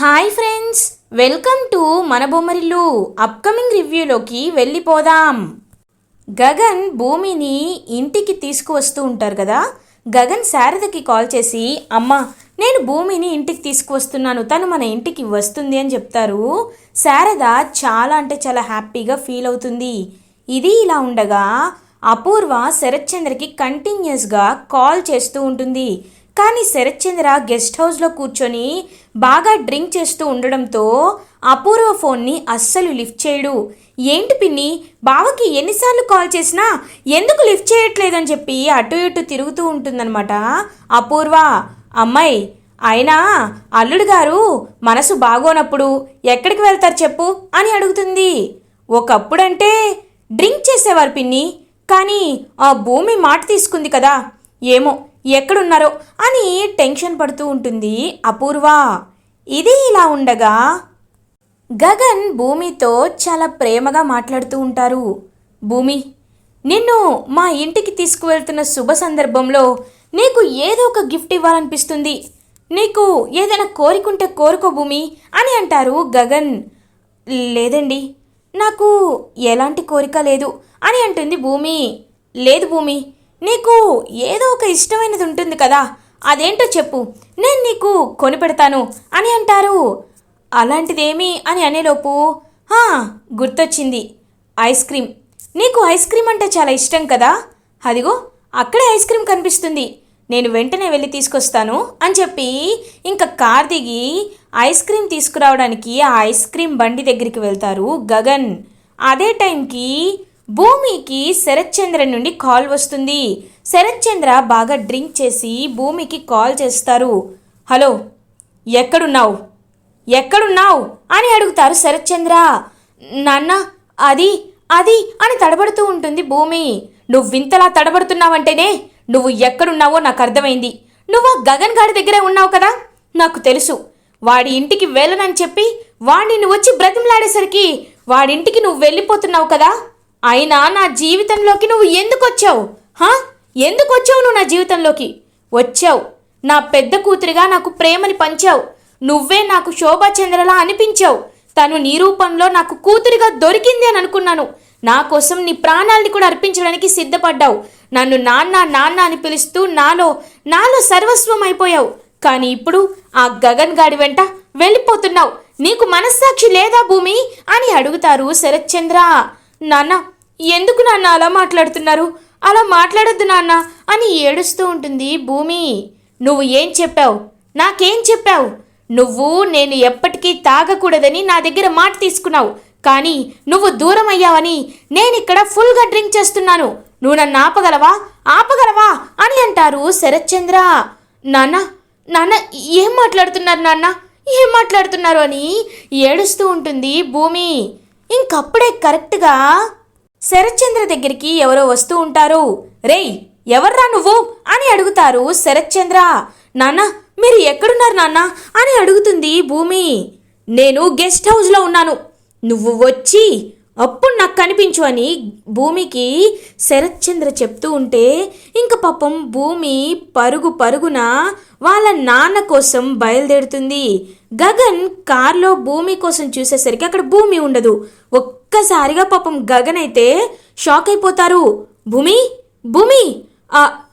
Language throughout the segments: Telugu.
హాయ్ ఫ్రెండ్స్ వెల్కమ్ టు మన బొమ్మరిల్లు అప్కమింగ్ రివ్యూలోకి వెళ్ళిపోదాం. గగన్ భూమిని ఇంటికి తీసుకువస్తూ ఉంటారు కదా? గగన్ శారదకి కాల్ చేసి అమ్మ నేను భూమిని ఇంటికి తీసుకువస్తున్నాను తను మన ఇంటికి వస్తుంది అని చెప్తారు. శారద చాలా అంటే చాలా హ్యాపీగా ఫీల్ అవుతుంది. ఇది ఇలా ఉండగా అపూర్వ శరత్చంద్రకి కంటిన్యూస్గా కాల్ చేస్తూ ఉంటుంది. కానీ శరత్చంద్ర గెస్ట్ హౌస్లో కూర్చొని బాగా డ్రింక్ చేస్తూ ఉండడంతో అపూర్వ ఫోన్ని అస్సలు లిఫ్ట్ చేయడు. ఏంటి పిన్ని? బావకి ఎన్నిసార్లు కాల్ చేసినా ఎందుకు లిఫ్ట్ చేయట్లేదని చెప్పి అటు ఇటు తిరుగుతూ ఉంటుందన్నమాట. అపూర్వ అమ్మాయి అయినా అల్లుడు గారు మనసు బాగోనప్పుడు ఎక్కడికి వెళ్తారు చెప్పు అని అడుగుతుంది. ఒకప్పుడంటే డ్రింక్ చేసేవారు పిన్ని కానీ ఆ భూమి మాట తీసుకుంది కదా. ఏమో ఎక్కడున్నారో అని టెన్షన్ పడుతూ ఉంటుంది అపూర్వ. ఇది ఇలా ఉండగా గగన్ భూమితో చాలా ప్రేమగా మాట్లాడుతూ ఉంటారు. భూమి నిన్ను మా ఇంటికి తీసుకువెళ్తున్న శుభ సందర్భంలో నీకు ఏదో ఒక గిఫ్ట్ ఇవ్వాలనిపిస్తుంది. నీకు ఏదైనా కోరికుంటే కోరుకో భూమి అని అంటారు గగన్. లేదండి నాకు ఎలాంటి కోరిక లేదు అని అంటుంది భూమి. లేదు భూమి నీకు ఏదో ఒక ఇష్టమైనది ఉంటుంది కదా అదేంటో చెప్పు. నేను నీకు కొనిపెడతాను అని అంటారు. అలాంటిదేమి అని అనేలోపు "హా, గుర్తొచ్చింది. Ice cream. నీకు ఐస్ క్రీమ్ అంటే చాలా ఇష్టం కదా? అదిగో అక్కడే ఐస్ క్రీమ్ కనిపిస్తుంది. నేను వెంటనే వెళ్ళి తీసుకొస్తాను అని చెప్పి ఇంకా కార్ దిగి ఐస్ క్రీమ్ తీసుకురావడానికి ఆ ఐస్ క్రీమ్ బండి దగ్గరికి వెళ్తారు గగన్. అదే టైంకి భూమికి శరత్చంద్ర నుండి కాల్ వస్తుంది. శరత్చంద్ర బాగా డ్రింక్ చేసి భూమికి కాల్ చేస్తారు. హలో ఎక్కడున్నావు? ఎక్కడున్నావు? అని అడుగుతారు శరత్చంద్ర. నాన్న అది అది అని తడబడుతూ ఉంటుంది భూమి. నువ్వింతలా తడబడుతున్నావంటేనే నువ్వు ఎక్కడున్నావో నాకు అర్థమైంది. నువ్వు గగన్ గారి దగ్గరే ఉన్నావు కదా? నాకు తెలుసు. వాడి ఇంటికి వెళ్ళనని చెప్పి వాడిని నువ్వు వచ్చి బ్రతిమలాడేసరికి వాడింటికి నువ్వు వెళ్ళిపోతున్నావు కదా? అయినా నా జీవితంలోకి నువ్వు ఎందుకు వచ్చావు హా? ఎందుకు వచ్చావు నువ్వు నా జీవితంలోకి? వచ్చావు. నా పెద్ద కూతురిగా నాకు ప్రేమని పంచావు. నువ్వే నాకు శోభాచంద్రలా అనిపించావు. తను నీ రూపంలో నాకు కూతురిగా దొరికింది అని అనుకున్నాను. నా కోసం నీ ప్రాణాల్ని కూడా అర్పించడానికి సిద్ధపడ్డావు. నన్ను నాన్న నాన్న అని పిలుస్తూ నాలో నాలో సర్వస్వం అయిపోయావు. కానీ ఇప్పుడు ఆ గగన్ గాడి వెంట వెళ్ళిపోతున్నావు. నీకు మనస్సాక్షి లేదా భూమి? అని అడుగుతారు శరత్చంద్ర. నాన్న ఎందుకు నాన్న అలా మాట్లాడుతున్నారు? అలా మాట్లాడొద్దు నాన్న అని ఏడుస్తూ ఉంటుంది భూమి. నువ్వు ఏం చెప్పావు? నాకేం చెప్పావు? నువ్వు నేను ఎప్పటికీ తాగకూడదని నా దగ్గర మాట తీసుకున్నావు. కానీ నువ్వు దూరం అయ్యావని నేను ఇక్కడ ఫుల్గా డ్రింక్ చేస్తున్నాను. నువ్వు నన్ను ఆపగలవా? ఆపగలవా? అని అంటారు శరత్చంద్ర. నాన్న నాన్న ఏం మాట్లాడుతున్నారు నాన్న? ఏం మాట్లాడుతున్నారు అని ఏడుస్తూ ఉంటుంది భూమి. ఇంకప్పుడే కరెక్ట్గా శరత్చంద్ర దగ్గరికి ఎవరో వస్తూ ఉంటారు. రేయ్ ఎవర్రా నువ్వు? అని అడుగుతారు శరత్చంద్ర. నాన్న మీరు ఎక్కడున్నారు నాన్న? అని అడుగుతుంది భూమి. నేను గెస్ట్ హౌస్లో ఉన్నాను. నువ్వు వచ్చి అప్పుడు నాకు కనిపించు అని భూమికి శరత్చంద్ర చెప్తూ ఉంటే ఇంక పాపం భూమి పరుగు పరుగున వాళ్ళ నాన్న కోసం బయలుదేరుతుంది. గగన్ కార్లో భూమి కోసం చూసేసరికి అక్కడ భూమి ఉండదు. ఒక్కసారిగా పాపం గగన్ అయితే షాక్ అయిపోతారు. భూమి? భూమి?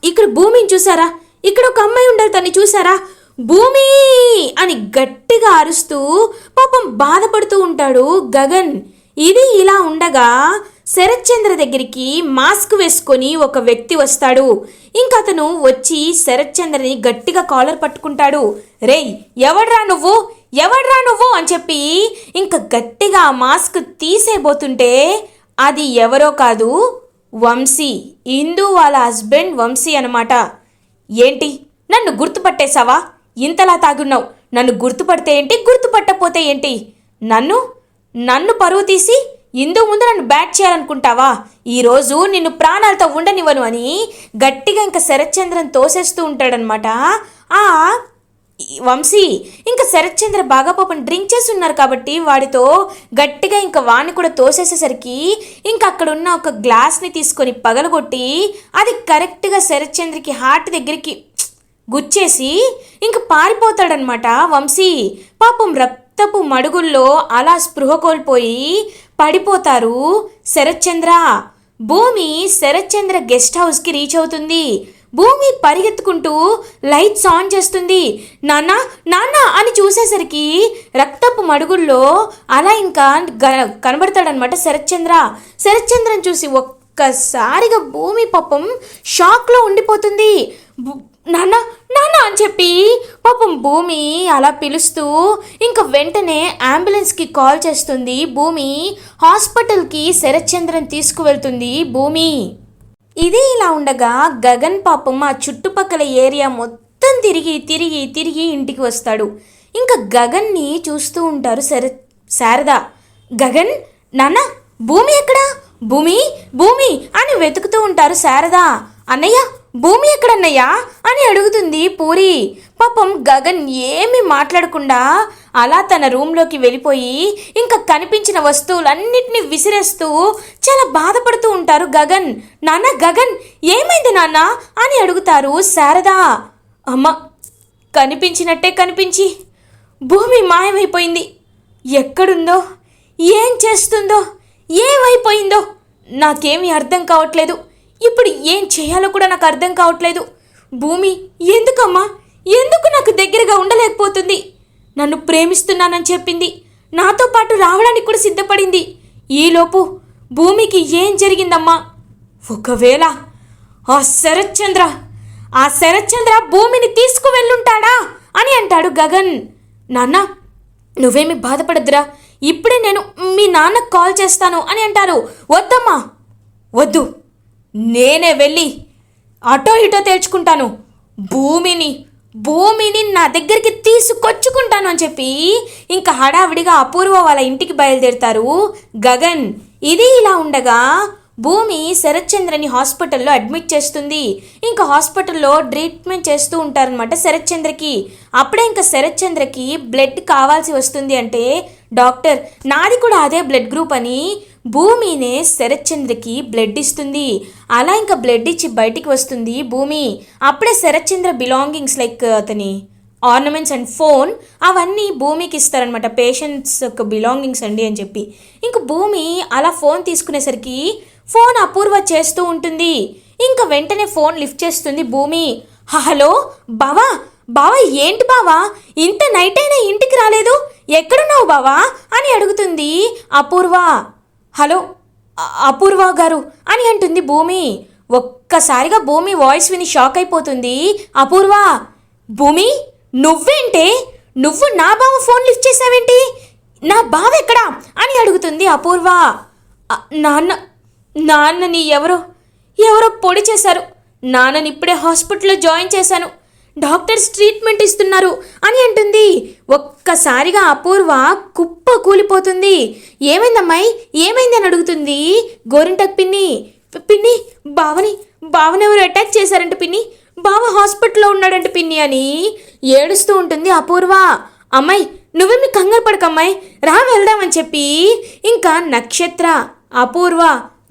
ఇక్కడ భూమిని చూసారా? ఇక్కడ ఒక అమ్మాయి ఉండాలి తన్ని చూసారా? భూమి! అని గట్టిగా అరుస్తూ పాపం బాధపడుతూ ఉంటాడు గగన్. ఇది ఇలా ఉండగా శరత్చంద్ర దగ్గరికి మాస్క్ వేసుకొని ఒక వ్యక్తి వస్తాడు. ఇంకా అతను వచ్చి శరత్చంద్రని గట్టిగా కాలర్ పట్టుకుంటాడు. రేయ్ ఎవడ్రా నువ్వు? ఎవడ్రా నువ్వు? అని చెప్పి ఇంకా గట్టిగా మాస్క్ తీసేయబోతుంటే అది ఎవరో కాదు వంశీ. ఇందు వాళ్ళ హస్బెండ్ వంశీ అనమాట ఏంటి? నన్ను గుర్తుపట్టేశావా? ఇంతలా తాగున్నావు. నన్ను గుర్తుపడితే ఏంటి? గుర్తుపట్టకపోతే ఏంటి? నన్ను నన్ను పరువు తీసి ఇందు ముందు నన్ను బ్యాట్ చేయాలనుకుంటావా? ఈరోజు నిన్ను ప్రాణాలతో ఉండనివ్వను అని గట్టిగా ఇంకా శరత్చంద్రన్ తోసేస్తూ ఉంటాడనమాట ఆ వంశీ ఇంకా శరత్చంద్ర బాగా పాపం డ్రింక్ చేసి ఉన్నారు కాబట్టి వాడితో గట్టిగా ఇంకా వాణ్ణి కూడా తోసేసేసరికి ఇంకా అక్కడ ఉన్న ఒక గ్లాస్ని తీసుకొని పగలగొట్టి అది కరెక్ట్గా శరత్చంద్రకి హార్ట్ దగ్గరికి గుచ్చేసి ఇంక పారిపోతాడనమాట వంశీ పాపం రక్తపు మడుగుల్లో అలా స్పృహ కోల్పోయి పడిపోతారు శరత్చంద్ర. భూమి శరత్చంద్ర గెస్ట్ హౌస్కి రీచ్ అవుతుంది. భూమి పరిగెత్తుకుంటూ లైట్స్ ఆన్ చేస్తుంది. నాన్న నాన్న అని చూసేసరికి రక్తపు మడుగుల్లో అలా ఇంకా కనబడతాడనమాట శరత్చంద్ర. శరత్చంద్రని చూసి ఒక్కసారిగా భూమి పాపం షాక్లో ఉండిపోతుంది. నాన్న నాన్న అని చెప్పి పాపం భూమి అలా పిలుస్తూ ఇంకా వెంటనే అంబులెన్స్కి కాల్ చేస్తుంది. భూమి హాస్పిటల్కి శరత్చంద్రన్ తీసుకువెళ్తుంది. భూమి. ఇది ఇలా ఉండగా గగన్ పాపం ఆ చుట్టుపక్కల ఏరియా మొత్తం తిరిగి తిరిగి తిరిగి ఇంటికి వస్తాడు. ఇంకా గగన్ని చూస్తూ ఉంటారు శర శారద. గగన్ నాన్న భూమి ఎక్కడా? భూమి భూమి అని వెతుకుతూ ఉంటారు శారద. అన్నయ్య భూమి ఎక్కడన్నయ్యా? అని అడుగుతుంది పూరి. పాపం గగన్ ఏమీ మాట్లాడకుండా అలా తన రూమ్లోకి వెళ్ళిపోయి ఇంకా కనిపించిన వస్తువులన్నిటిని విసిరేస్తూ చాలా బాధపడుతూ ఉంటారు గగన్. నాన్న గగన్ ఏమైంది నాన్న? అని అడుగుతారు శారదా. అమ్మ కనిపించినట్టే కనిపించి భూమి మాయమైపోయింది. ఎక్కడుందో? ఏం చేస్తుందో? ఏమైపోయిందో? నాకేమీ అర్థం కావట్లేదు. ఇప్పుడు ఏం చేయాలో కూడా నాకు అర్థం కావట్లేదు. భూమి ఎందుకమ్మా? ఎందుకు నాకు దగ్గరగా ఉండలేకపోతుంది? నన్ను ప్రేమిస్తున్నానని చెప్పింది. నాతో పాటు రావడానికి కూడా సిద్ధపడింది. ఈలోపు భూమికి ఏం జరిగిందమ్మా? ఒకవేళ ఆ శరత్చంద్ర ఆ శరత్చంద్ర భూమిని తీసుకువెళ్ళుంటాడా అని అంటాడు గగన్. నాన్న నువ్వేమి బాధపడద్దురా. ఇప్పుడే నేను మీ నాన్నకు కాల్ చేస్తాను అని అంటారు. వద్దమ్మా. వద్దు. నేనే వెళ్ళి అటో ఇటో తేల్చుకుంటాను. భూమిని భూమిని నా దగ్గరికి తీసుకొచ్చుకుంటాను అని చెప్పి ఇంకా హడావిడిగా అపూర్వ వాళ్ళ ఇంటికి బయలుదేరుతారు. గగన్ ఇది ఇలా ఉండగా భూమి శరత్చంద్రని హాస్పిటల్లో అడ్మిట్ చేస్తుంది. ఇంకా హాస్పిటల్లో ట్రీట్మెంట్ చేస్తూ ఉంటారనమాట శరత్చంద్రకి. అప్పుడే ఇంకా శరత్చంద్రకి బ్లడ్ కావాల్సి వస్తుంది అంటే డాక్టర్ నాది కూడా అదే బ్లడ్ గ్రూప్ అని భూమినే శరత్చంద్రకి బ్లడ్ ఇస్తుంది అలా ఇంకా బ్లడ్ ఇచ్చి బయటికి వస్తుంది భూమి. అప్పుడే శరత్చంద్ర బిలాంగింగ్స్ లైక్ అతని ఆర్నమెంట్స్ అండ్ ఫోన్ అవన్నీ భూమికి ఇస్తారనమాట పేషెంట్స్ యొక్క బిలాంగింగ్స్ అండి అని చెప్పి. ఇంక భూమి అలా ఫోన్ తీసుకునేసరికి ఫోన్ అపూర్వ చేస్తూ ఉంటుంది. ఇంకా వెంటనే ఫోన్ లిఫ్ట్ చేస్తుంది భూమి. హలో బావా బావా ఏంటి బావా? ఇంత నైట్ అయినా ఇంటికి రాలేదు? ఎక్కడున్నావు బావా? అని అడుగుతుంది అపూర్వ. హలో అ- అపూర్వ గారు అని అంటుంది భూమి. ఒక్కసారిగా భూమి వాయిస్ విని షాక్ అయిపోతుంది. అపూర్వ భూమి నువ్వేంటే? నువ్వు నా బావ ఫోన్ లిఫ్ట్ చేసావేంటి? నా బావ ఎక్కడా? అని అడుగుతుంది అపూర్వ. నాన్న నాన్నని ఎవరో ఎవరో పొడి చేశారు. నాన్నని ఇప్పుడే హాస్పిటల్లో జాయిన్ చేశాను. డాక్టర్స్ ట్రీట్మెంట్ ఇస్తున్నారు అని అంటుంది. ఒక్కసారిగా అపూర్వ కుప్ప కూలిపోతుంది. ఏమైందమ్మాయి? ఏమైంది అని అడుగుతుంది గోరింటక్ పిన్ని. పిన్ని బావని బావని ఎవరు అటాక్ చేశారంట పిన్ని? బావ హాస్పిటల్లో ఉన్నాడంట పిన్ని అని ఏడుస్తూ ఉంటుంది అపూర్వ. అమ్మాయి నువ్వేమి కంగారు పడకమ్మాయి? రా వెళ్దామని చెప్పి ఇంకా నక్షత్ర అపూర్వ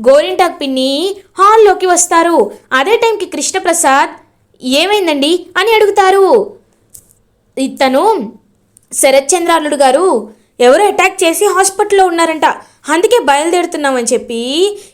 గోరింటాక్ పిన్ని హాల్లోకి వస్తారు. అదే టైంకి కృష్ణప్రసాద్ ఏమైందండి అని అడుగుతారు. ఇతను శరత్చంద్ర అల్లుడు గారు ఎవరో అటాక్ చేసి హాస్పిటల్లో ఉన్నారంట. అందుకే బయలుదేరుతున్నామని చెప్పి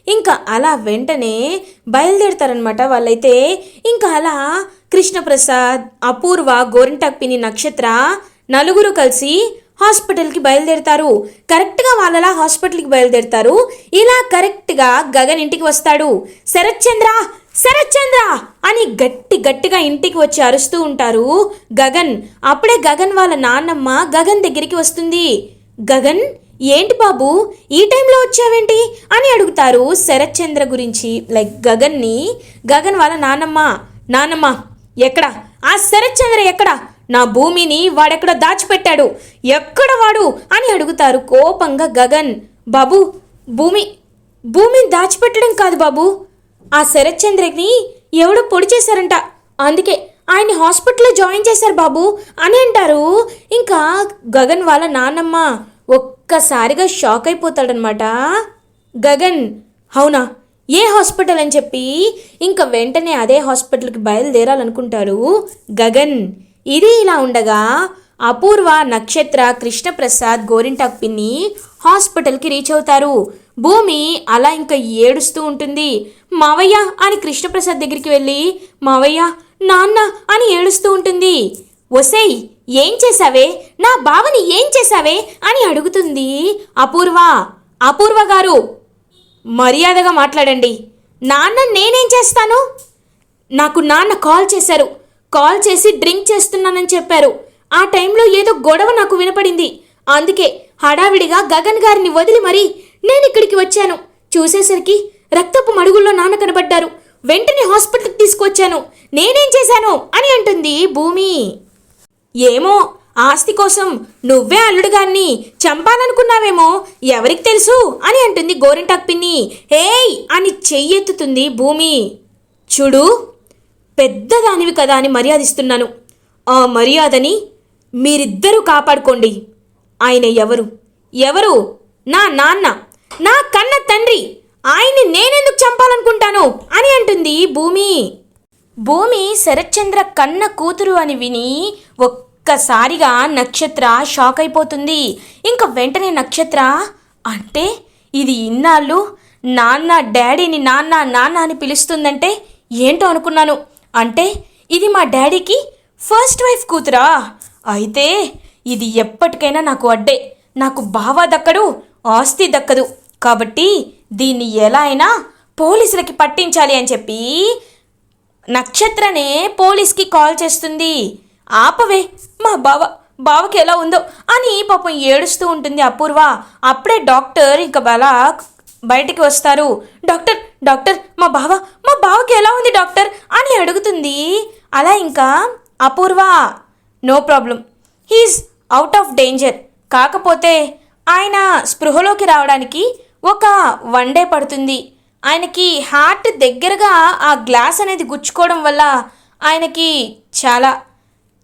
ఇంకా అలా వెంటనే బయలుదేరుతారనమాట వాళ్ళైతే. ఇంకా అలా కృష్ణప్రసాద్ అపూర్వ గోరింటాక్ పిని నక్షత్ర నలుగురు కలిసి హాస్పిటల్కి బయలుదేరుతారు. కరెక్ట్గా వాళ్ళలా హాస్పిటల్కి బయలుదేరుతారు. ఇలా కరెక్ట్గా గగన్ ఇంటికి వస్తాడు. శరత్చంద్ర శరత్చంద్ర అని గట్టి గట్టిగా ఇంటికి వచ్చి అరుస్తూ ఉంటారు. గగన్ అప్పుడే గగన్ వాళ్ళ నాన్నమ్మ గగన్ దగ్గరికి వస్తుంది. గగన్ ఏంటి బాబు ఈ టైంలో వచ్చావేంటి? అని అడుగుతారు శరత్చంద్ర గురించి. లైక్ గగన్ని గగన్ వాళ్ళ నాన్నమ్మ నాన్నమ్మ ఎక్కడ? ఆ శరత్చంద్ర ఎక్కడ? నా భూమిని వాడెక్కడ దాచిపెట్టాడు. ఎక్కడ వాడు? అని అడుగుతారు కోపంగా గగన్. బాబు భూమి భూమిని దాచిపెట్టడం కాదు బాబు. ఆ శరత్చంద్రని ఎవడో పొడి చేశారంట. అందుకే ఆయన్ని హాస్పిటల్లో జాయిన్ చేశారు బాబు అని అంటారు. ఇంకా గగన్ వాళ్ళ నాన్నమ్మ ఒక్కసారిగా షాక్ అయిపోతాడనమాట గగన్ అవునా? ఏ హాస్పిటల్ అని చెప్పి ఇంకా వెంటనే అదే హాస్పిటల్కి బయలుదేరాలనుకుంటారు. గగన్ ఇది ఇలా ఉండగా అపూర్వ నక్షత్ర కృష్ణప్రసాద్ గోరింటాక్ పిన్ని హాస్పిటల్కి రీచ్ అవుతారు. భూమి అలా ఇంకా ఏడుస్తూ ఉంటుంది. మావయ్య అని కృష్ణప్రసాద్ దగ్గరికి వెళ్ళి మావయ్య నాన్న అని ఏడుస్తూ ఉంటుంది. ఒసేయ్ ఏం చేశావే? నా బావని ఏం చేశావే? అని అడుగుతుంది అపూర్వ. అపూర్వ గారు మర్యాదగా మాట్లాడండి. నాన్న నేనేం చేస్తాను? నాకు నాన్న కాల్ చేశారు. కాల్ చేసి డ్రింక్ చేస్తున్నానని చెప్పారు. ఆ టైంలో ఏదో గొడవ నాకు వినపడింది. అందుకే హడావిడిగా గగన్ గారిని వదిలి మరీ నేను ఇక్కడికి వచ్చాను. చూసేసరికి రక్తపు మడుగుల్లో నాన్న కనబడ్డారు. వెంటనే హాస్పిటల్కి తీసుకొచ్చాను నేనేం చేశాను అని అంటుంది భూమి. ఏమో ఆస్తి కోసం నువ్వే అల్లుడు గారిని చంపాలనుకున్నావేమో ఎవరికి తెలుసు అని అంటుంది గోరింటాక్ పిన్ని. హేయ్! అని చెయ్యెత్తుతుంది భూమి. చూడు పెద్దదానివి కదా అని మర్యాదిస్తున్నాను. ఆ మర్యాదని మీరిద్దరూ కాపాడుకోండి. ఆయన ఎవరు? ఎవరు? నా నాన్న. నా కన్న తండ్రి. ఆయన్ని నేనెందుకు చంపాలనుకుంటాను? అని అంటుంది భూమి. భూమి శరత్చంద్ర కన్న కూతురు అని విని ఒక్కసారిగా నక్షత్ర షాక్ అయిపోతుంది. ఇంకా వెంటనే నక్షత్ర అంటే ఇది ఇన్నాళ్ళు నాన్న డాడీని నాన్న నాన్న అని పిలుస్తుందంటే ఏంటో అనుకున్నాను. అంటే ఇది మా డాడీకి ఫస్ట్ వైఫ్ కూతురా? అయితే ఇది ఎప్పటికైనా నాకు అడ్డే. నాకు బావ దక్కడు ఆస్తి దక్కదు. కాబట్టి దీన్ని ఎలా అయినా పోలీసులకి పట్టించాలి అని చెప్పి నక్షత్రనే పోలీస్కి కాల్ చేస్తుంది. ఆపవే మా బావ బావకి ఎలా ఉందో అని పాపం ఏడుస్తూ ఉంటుంది అపూర్వ. అప్పుడే డాక్టర్ ఇంకా బలా బయటికి వస్తారు. డాక్టర్ డాక్టర్ మా బావ మా బావకి ఎలా ఉంది డాక్టర్ అని అడుగుతుంది. అలా ఇంకా Apoorva. No problem he's out of danger కాకపోతే ఆయన స్పృహలోకి రావడానికి ఒక వన్ డే పడుతుంది. ఆయనకి హార్ట్ దగ్గరగా ఆ గ్లాస్ అనేది గుచ్చుకోవడం వల్ల ఆయనకి చాలా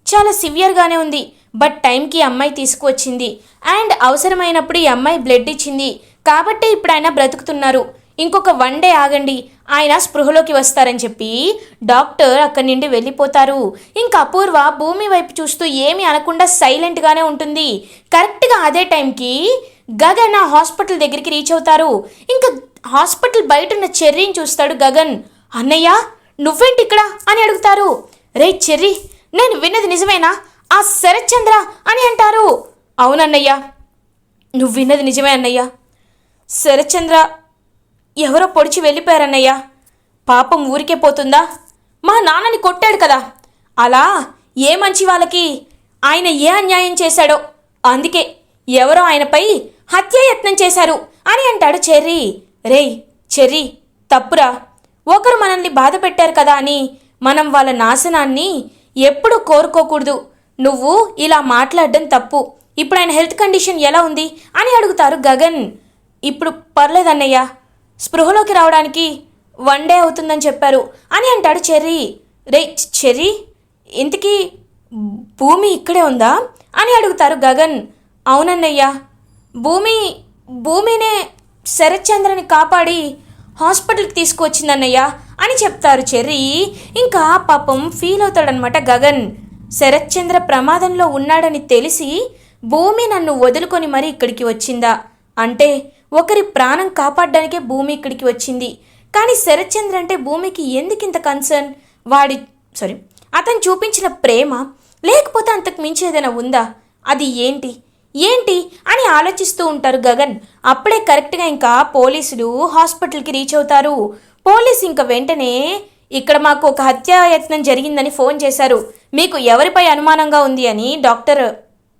చాలా సివియర్గానే ఉంది. బట్ టైంకి అమ్మాయి తీసుకువచ్చింది. అండ్ అవసరమైనప్పుడు ఈ అమ్మాయి బ్లడ్ ఇచ్చింది. కాబట్టి ఇప్పుడు ఆయన బ్రతుకుతున్నారు. ఇంకొక వన్ డే ఆగండి. ఆయన స్పృహలోకి వస్తారని చెప్పి డాక్టర్ అక్కడి నుండి వెళ్ళిపోతారు. ఇంకా అపూర్వ భూమి వైపు చూస్తూ ఏమీ అనకుండా సైలెంట్గానే ఉంటుంది. కరెక్ట్గా అదే టైంకి గగన్ ఆ హాస్పిటల్ దగ్గరికి రీచ్ అవుతారు. ఇంకా హాస్పిటల్ బయట ఉన్న చెర్రీని చూస్తాడు గగన్. అన్నయ్య నువ్వేంటి ఇక్కడ? అని అడుగుతారు. రే చెర్రీ నేను విన్నది నిజమేనా? ఆ శరత్చంద్ర అని అంటారు. అవునన్నయ్య. నువ్వు విన్నది నిజమే అన్నయ్య. శరత్చంద్ర ఎవరో పొడిచి వెళ్ళిపోయారన్నయ్యా. పాపం ఊరికే పోతుందా? మా నాన్నని కొట్టాడు కదా. అలా ఏ మంచి వాళ్ళకి ఆయన ఏ అన్యాయం చేశాడో? అందుకే ఎవరో ఆయనపై హత్యాయత్నం చేశారు అని అంటాడు చెర్రీ. రేయ్ చెర్రీ తప్పురా. ఒకరు మనల్ని బాధ పెట్టారు కదా అని మనం వాళ్ళ నాశనాన్ని ఎప్పుడు కోరుకోకూడదు. నువ్వు ఇలా మాట్లాడడం తప్పు. ఇప్పుడు ఆయన హెల్త్ కండిషన్ ఎలా ఉంది అని అడుగుతారు గగన్. ఇప్పుడు పర్లేదన్నయ్యా. స్పృహలోకి రావడానికి వన్ డే అవుతుందని చెప్పారు. అని అంటాడు చెర్రీ. రే చెర్రీ ఇంతకీ భూమి ఇక్కడే ఉందా? అని అడుగుతారు గగన్. అవునన్నయ్యా. భూమి భూమినే శరత్చంద్రని కాపాడి హాస్పిటల్కి తీసుకువచ్చిందన్నయ్యా అని చెప్తారు చెర్రీ. ఇంకా పాపం ఫీల్ అవుతాడనమాట గగన్. శరత్చంద్ర ప్రమాదంలో ఉన్నాడని తెలిసి భూమి నన్ను వదులుకొని మరీ ఇక్కడికి వచ్చిందా? అంటే ఒకరి ప్రాణం కాపాడడానికే భూమి ఇక్కడికి వచ్చింది. కానీ శరత్చంద్ర అంటే భూమికి ఎందుకింత కన్సర్న్ వాడి సారీ అతను చూపించిన ప్రేమ లేకపోతే అంతకు మించి ఏదైనా ఉందా? అది ఏంటి? ఏంటి? అని ఆలోచిస్తూ ఉంటారు గగన్. అప్పుడే కరెక్ట్గా ఇంకా పోలీసులు హాస్పిటల్కి రీచ్ అవుతారు. పోలీస్ ఇంకా వెంటనే ఇక్కడ మాకు ఒక హత్యాయత్నం జరిగిందని ఫోన్ చేశారు. మీకు ఎవరిపై అనుమానంగా ఉంది? అని డాక్టర్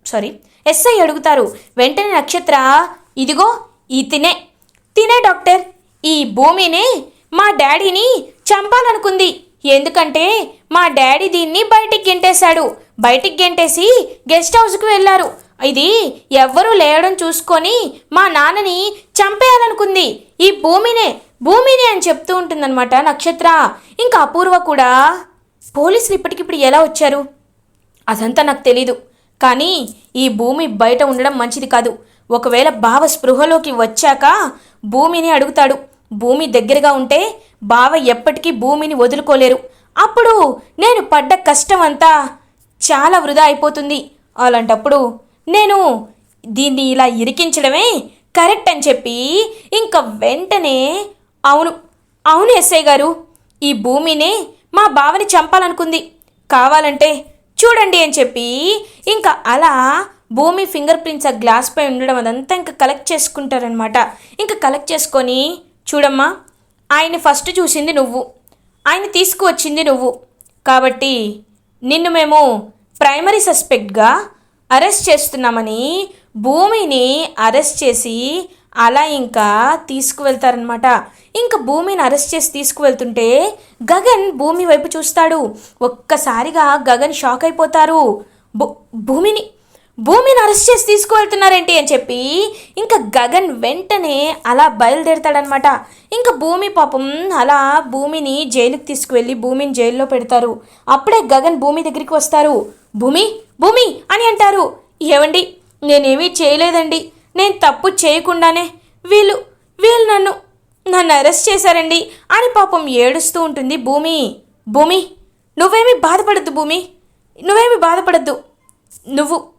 సారీ ఎస్ఐ అడుగుతారు. వెంటనే నక్షత్ర ఇదిగో ఈ తినే. తినే డాక్టర్ ఈ భూమిని మా డాడీని చంపాలనుకుంది. ఎందుకంటే మా డాడీ దీన్ని బయటికి గెంటేశాడు. బయటికి గెంటేసి గెస్ట్ హౌస్కి వెళ్ళారు. ఇది ఎవ్వరూ లేయడం చూసుకొని మా నాన్నని చంపేయాలనుకుంది. ఈ భూమినే భూమిని అని చెప్తూ ఉంటుందన్నమాట నక్షత్ర. ఇంకా అపూర్వ కూడా పోలీసులు ఇప్పటికిప్పుడు ఎలా వచ్చారు? అదంతా నాకు తెలీదు. కానీ ఈ భూమి బయట ఉండడం మంచిది కాదు. ఒకవేళ బావ స్పృహలోకి వచ్చాక భూమిని అడుగుతాడు. భూమి దగ్గరగా ఉంటే బావ ఎప్పటికీ భూమిని వదులుకోలేరు. అప్పుడు నేను పడ్డ కష్టం అంతా చాలా వృధా అయిపోతుంది. అలాంటప్పుడు నేను దీన్ని ఇలా ఇరికించడమే కరెక్ట్ అని చెప్పి ఇంకా వెంటనే అవును అవును ఎస్ఐ గారు ఈ భూమినే మా బావని చంపాలనుకుంది. కావాలంటే చూడండి అని చెప్పి ఇంకా అలా భూమి ఫింగర్ ప్రింట్స్ ఆ గ్లాస్ పై ఉండడం అదంతా ఇంకా కలెక్ట్ చేసుకుంటారనమాట ఇంకా కలెక్ట్ చేసుకొని చూడమ్మా ఆయన ఫస్ట్ చూసింది నువ్వు. ఆయన తీసుకువచ్చింది నువ్వు. కాబట్టి నిన్ను మేము ప్రైమరీ సస్పెక్ట్గా అరెస్ట్ చేస్తున్నామని భూమిని అరెస్ట్ చేసి అలా ఇంకా తీసుకువెళ్తారనమాట ఇంకా భూమిని అరెస్ట్ చేసి తీసుకువెళ్తుంటే గగన్ భూమి వైపు చూస్తాడు. ఒక్కసారిగా గగన్ షాక్ అయిపోతారు. భూ- భూమిని భూమిని అరెస్ట్ చేసి తీసుకువెళ్తున్నారేంటి అని చెప్పి ఇంకా గగన్ వెంటనే అలా బయలుదేరతాడనమాట ఇంకా భూమి పాపం అలా భూమిని జైలుకి తీసుకువెళ్ళి భూమిని జైల్లో పెడతారు. అప్పుడే గగన్ భూమి దగ్గరికి వస్తారు. భూమి భూమి అని అంటారు. ఏవండి నేనేమీ చేయలేదండి. నేను తప్పు చేయకుండానే వీళ్ళు వీళ్ళు నన్ను నన్ను అరెస్ట్ చేశారండి అని పాపం ఏడుస్తూ ఉంటుంది భూమి. భూమి నువ్వేమీ బాధపడద్దు భూమి. నువ్వేమీ బాధపడద్దు. నువ్వు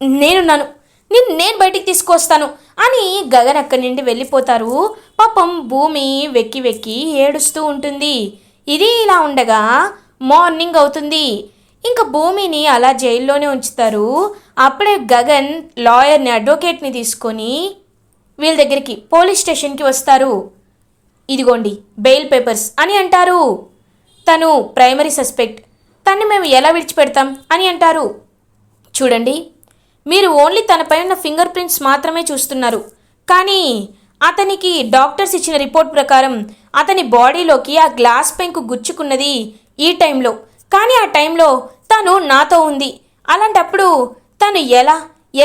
నేనున్నాను నేను నేను బయటికి తీసుకొస్తాను అని గగన్ అక్కడి నుండి వెళ్ళిపోతారు. పాపం భూమి వెక్కి వెక్కి ఏడుస్తూ ఉంటుంది. ఇది ఇలా ఉండగా మార్నింగ్ అవుతుంది. ఇంకా భూమిని అలా జైల్లోనే ఉంచుతారు. అప్పుడే గగన్ లాయర్ని అడ్వకేట్ని తీసుకొని వీళ్ళ దగ్గరికి పోలీస్ స్టేషన్కి వస్తారు. ఇదిగోండి బెయిల్ పేపర్స్ అని అంటారు. తను ప్రైమరీ సస్పెక్ట్ తన్ని మేము ఎలా విడిచిపెడతాం అని అంటారు. చూడండి. మీరు ఓన్లీ తనపై ఉన్న ఫింగర్ ప్రింట్స్ మాత్రమే చూస్తున్నారు. కానీ అతనికి డాక్టర్స్ ఇచ్చిన రిపోర్ట్ ప్రకారం అతని బాడీలోకి ఆ గ్లాస్ పెంకు గుచ్చుకున్నది ఈ టైంలో. కానీ ఆ టైంలో తను నాతో ఉంది. అలాంటప్పుడు తను ఎలా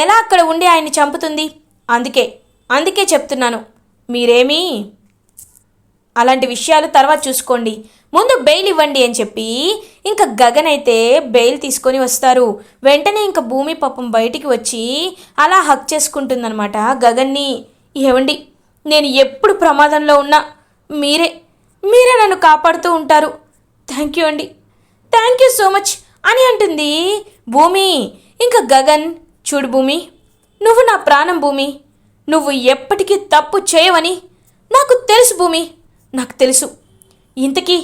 ఎలా అక్కడ ఉండి ఆయన్ని చంపుతుంది? అందుకే అందుకే చెప్తున్నాను. మీరేమీ అలాంటి విషయాలు తర్వాత చూసుకోండి. ముందు బెయిల్ ఇవ్వండి అని చెప్పి ఇంకా గగన్ అయితే బెయిల్ తీసుకొని వస్తారు. వెంటనే ఇంకా భూమి పాపం బయటికి వచ్చి అలా హక్ చేసుకుంటుందనమాట గగన్ని. ఏవండి నేను ఎప్పుడు ప్రమాదంలో ఉన్నా మీరే మీరే నన్ను కాపాడుతూ ఉంటారు. థ్యాంక్ యూ అండి. థ్యాంక్ యూ సో మచ్ అని అంటుంది భూమి. ఇంకా గగన్ చూడు భూమి నువ్వు నా ప్రాణం భూమి. నువ్వు ఎప్పటికీ తప్పు చేయవని నాకు తెలుసు భూమి. నాకు తెలుసు. ఇంతకీ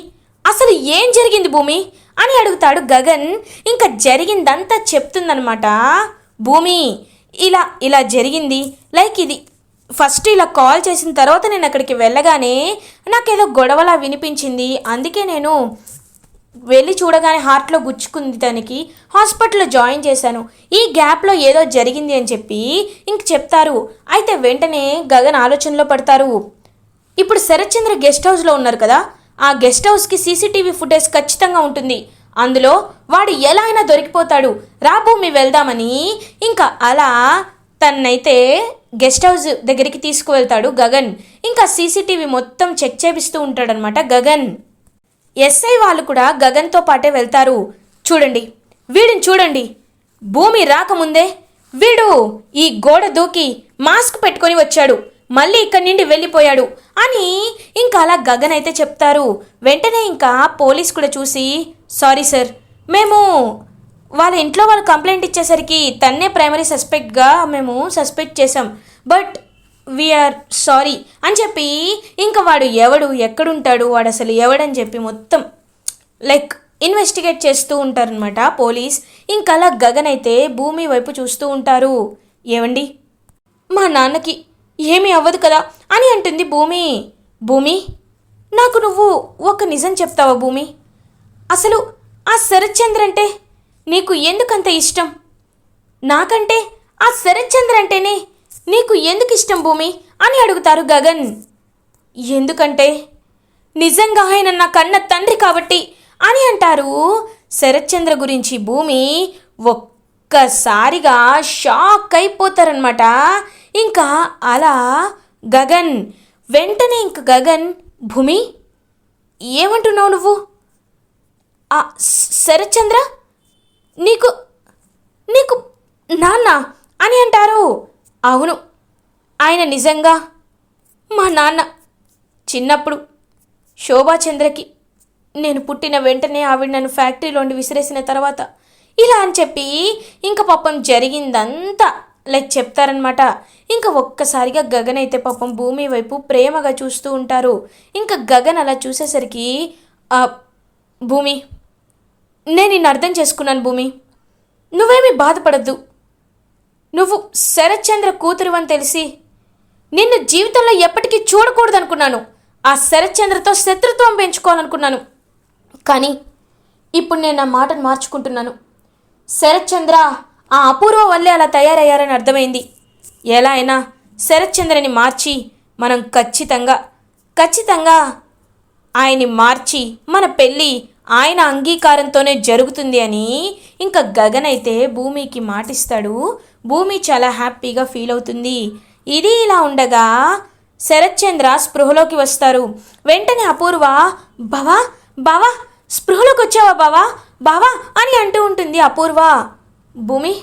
అసలు ఏం జరిగింది భూమి? అని అడుగుతాడు గగన్. ఇంకా జరిగిందంతా చెప్తుందనమాట భూమి ఇలా ఇలా జరిగింది. లైక్ ఇది ఫస్ట్ ఇలా కాల్ చేసిన తర్వాత నేను అక్కడికి వెళ్ళగానే నాకేదో గొడవలా వినిపించింది. అందుకే నేను వెళ్ళి చూడగానే హార్ట్లో గుచ్చుకుంది తనకి. హాస్పిటల్లో జాయిన్ చేశాను. ఈ గ్యాప్లో ఏదో జరిగింది అని చెప్పి ఇంక చెప్తారు. అయితే వెంటనే గగన్ ఆలోచనలో పడతారు. ఇప్పుడు శరత్చంద్ర గెస్ట్ హౌస్లో ఉన్నారు కదా ఆ గెస్ట్ హౌస్కి సీసీటీవీ ఫుటేజ్ ఖచ్చితంగా ఉంటుంది. అందులో వాడు ఎలా అయినా దొరికిపోతాడు. రా భూమి వెళ్దామని ఇంకా అలా తన్నైతే గెస్ట్ హౌస్ దగ్గరికి తీసుకువెళ్తాడు గగన్. ఇంకా సీసీటీవీ మొత్తం చెక్ చేపిస్తూ ఉంటాడనమాట గగన్. ఎస్ఐ వాళ్ళు కూడా గగన్తో పాటే వెళ్తారు. చూడండి వీడిని చూడండి. భూమి రాకముందే వీడు ఈ గోడ దూకి మాస్క్ పెట్టుకొని వచ్చాడు. మళ్ళీ ఇక్కడి నుండి వెళ్ళిపోయాడు. అని ఇంకా అలా గగన్ అయితే చెప్తారు. వెంటనే ఇంకా పోలీస్ కూడా చూసి సారీ సార్ మేము వాళ్ళ ఇంట్లో వాళ్ళు కంప్లైంట్ ఇచ్చేసరికి తన్నే ప్రైమరీ సస్పెక్ట్గా మేము సస్పెక్ట్ చేసాం బట్ వీఆర్ సారీ అని చెప్పి ఇంకా వాడు ఎవడు ఎక్కడుంటాడు వాడు అసలు ఎవడని చెప్పి మొత్తం లైక్ ఇన్వెస్టిగేట్ చేస్తూ ఉంటారనమాట పోలీస్. ఇంకా అలా గగన్ అయితే భూమి వైపు చూస్తూ ఉంటారు. ఏవండి? మా నాన్నకి ఏమీ అవ్వదు కదా అని అంటుంది భూమి. భూమి నాకు నువ్వు ఒక నిజం చెప్తావా భూమి? అసలు ఆ శరత్చంద్ర అంటే నీకు ఎందుకంత ఇష్టం? నాకంటే ఆ శరత్చంద్ర అంటేనే నీకు ఎందుకు ఇష్టం భూమి? అని అడుగుతారు గగన్. ఎందుకంటే నిజంగా ఆయన నా కన్న తండ్రి కాబట్టి అని అంటారు శరత్చంద్ర గురించి భూమి. ఒక్కసారిగా షాక్ అయిపోతారనమాట ఇంకా అలా గగన్ వెంటనే ఇంక గగన్ భూమి ఏమంటున్నావు నువ్వు? ఆ శరత్చంద్ర నీకు నీకు నాన్న అని అంటారు. అవును ఆయన నిజంగా మా నాన్న. చిన్నప్పుడు శోభాచంద్రకి నేను పుట్టిన వెంటనే ఆవిడ నన్ను ఫ్యాక్టరీలోండి విసిరేసిన తర్వాత ఇలా అని చెప్పి ఇంక పాపం జరిగిందంతా లైక్ చెప్తారనమాట ఇంకా ఒక్కసారిగా గగన్ అయితే పాపం భూమి వైపు ప్రేమగా చూస్తూ ఉంటారు. ఇంకా గగన్ అలా చూసేసరికి భూమి నేను నిన్ను అర్థం చేసుకున్నాను భూమి. నువ్వేమీ బాధపడద్దు. నువ్వు శరత్చంద్ర కూతురు అని తెలిసి నిన్ను జీవితంలో ఎప్పటికీ చూడకూడదనుకున్నాను. ఆ శరత్చంద్రతో శత్రుత్వం పెంచుకోవాలనుకున్నాను. కానీ ఇప్పుడు నేను నా మాటను మార్చుకుంటున్నాను. శరత్చంద్ర ఆ అపూర్వ వల్లే అలా తయారయ్యారని అర్థమైంది. ఎలా అయినా శరత్చంద్రని మార్చి మనం ఖచ్చితంగా ఖచ్చితంగా ఆయన్ని మార్చి మన పెళ్ళి ఆయన అంగీకారంతోనే జరుగుతుంది అని ఇంకా గగన్ అయితే భూమికి మాటిస్తాడు. భూమి చాలా హ్యాపీగా ఫీల్ అవుతుంది. ఇది ఇలా ఉండగా శరత్చంద్ర స్పృహలోకి వస్తారు. వెంటనే అపూర్వ బావా బావా స్పృహలోకి వచ్చావా బావా? బావా? అని అంటూ ఉంటుంది అపూర్వ. భూమి?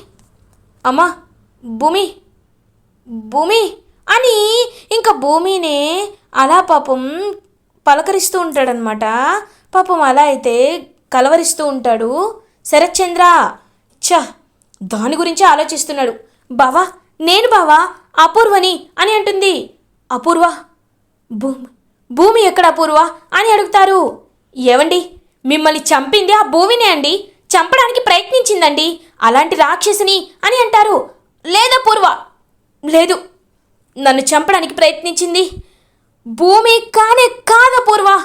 అమ్మా భూమి భూమి. అని ఇంకా భూమినే అలా పాపం పలకరిస్తూ ఉంటాడనమాట పాపం అలా అయితే కలవరిస్తూ ఉంటాడు. శరత్చంద్ర! చ దాని గురించి ఆలోచిస్తున్నాడు. బావా నేను బావా అపూర్వని అని అంటుంది. అపూర్వ? భూమి భూమి ఎక్కడ అపూర్వ అని అడుగుతారు. ఏవండి? మిమ్మల్ని చంపింది ఆ భూమినే అండి. చంపడానికి ప్రయత్నించిందండి. అలాంటి రాక్షసిని అని అంటారు. లేదా పూర్వ. లేదు. నన్ను చంపడానికి ప్రయత్నించింది. భూమి కానే కాదా పూర్వ.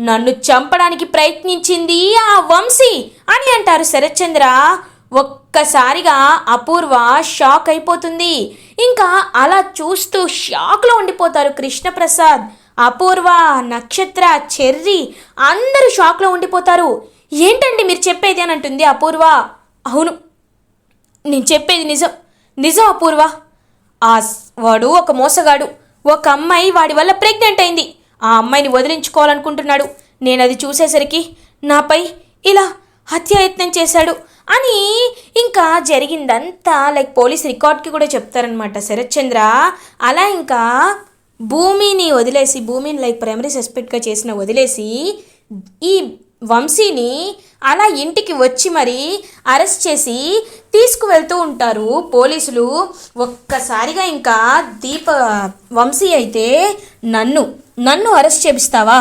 నన్ను చంపడానికి ప్రయత్నించింది ఆ వంశీ అని అంటారు శరత్చంద్ర. ఒక్కసారిగా అపూర్వ షాక్ అయిపోతుంది. ఇంకా అలా చూస్తూ షాక్లో ఉండిపోతారు కృష్ణప్రసాద్. అపూర్వ నక్షత్ర చెర్రి అందరూ షాక్లో ఉండిపోతారు. ఏంటండి మీరు చెప్పేది అని అంటుంది అపూర్వ. అవును. నేను చెప్పేది నిజం. నిజం అపూర్వ. ఆ వాడు ఒక మోసగాడు. ఒక అమ్మాయి వాడి వల్ల ప్రెగ్నెంట్ అయింది. ఆ అమ్మాయిని వదిలించుకోవాలనుకుంటున్నాడు. నేను అది చూసేసరికి నాపై ఇలా హత్యాయత్నం చేశాడు అని ఇంకా జరిగిందంతా లైక్ పోలీస్ రికార్డ్కి కూడా చెప్తారనమాట శరత్చంద్ర అలా ఇంకా భూమిని వదిలేసి భూమిని లైక్ ప్రైమరీ సస్పెక్ట్గా చేసిన వదిలేసి ఈ వంశీని అలా ఇంటికి వచ్చి మరి అరెస్ట్ చేసి తీసుకువెళ్తూ ఉంటారు పోలీసులు. ఒక్కసారిగా ఇంకా దీప వంశీ అయితే నన్ను నన్ను అరెస్ట్ చేపిస్తావా?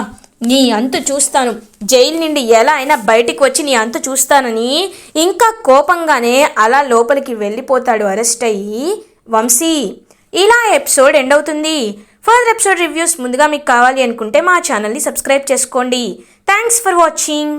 నీ అంతు చూస్తాను. జైలు నుండి ఎలా అయినా బయటికి వచ్చి నీ అంతు చూస్తానని ఇంకా కోపంగానే అలా లోపలికి వెళ్ళిపోతాడు అరెస్ట్ అయ్యి వంశీ. ఇలా ఎపిసోడ్ ఎండ్ అవుతుంది. ఫర్దర్ ఎపిసోడ్ రివ్యూస్ ముందుగా మీకు కావాలి అనుకుంటే మా ఛానల్ని సబ్స్క్రైబ్ చేసుకోండి. Thanks for watching.